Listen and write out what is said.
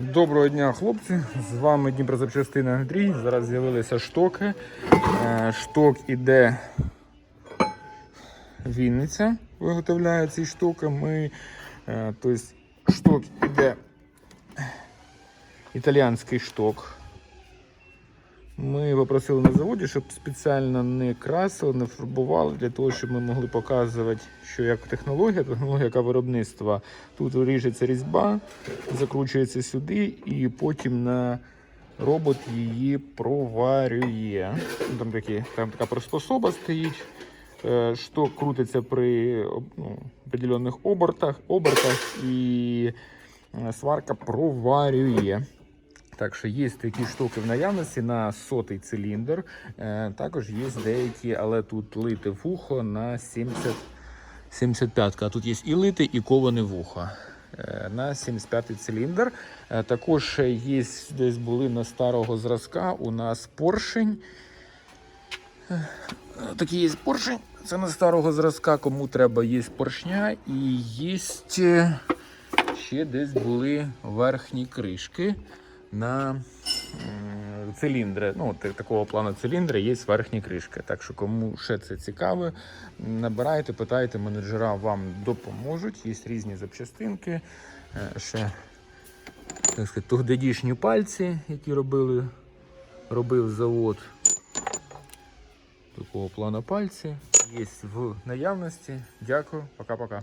Доброго дня, хлопці! З вами Дніпрозапчастина Андрій. Зараз з'явилися штоки. Е, Шток іде Вінниця, виготовляє ці штоки. Ми, тобто, шток іде італіянський шток. Ми попросили на заводі, щоб спеціально не красили, не фарбували, для того, щоб ми могли показувати, що як технологія, технологія яка виробництва. Тут ріжеться різьба, закручується сюди, і потім на робот її проварює. Там, такі, там така приспособа стоїть. е, Шток крутиться при ну, определенних обертах, обертах і е, сварка проварює. Так що є такі штуки в наявності на сотий циліндр. Е, також є деякі, але тут лите вухо на 70, 75. А тут є і лите, і коване вухо. Е, на 75 циліндр. Е, також є десь були на старого зразка. У нас поршень. Такий є поршень. Це на старого зразка. Кому треба, є поршня і є ще десь були верхні кришки на циліндри. Ну, такого плану циліндри є верхні кришки. Так що, кому ще це цікаве, набирайте, питайте, менеджера вам допоможуть. Є різні запчастинки. Е, Ще так сказати, тугдедішні пальці, які робили, робив завод. Такого плану пальці є в наявності. Дякую, пока-пока.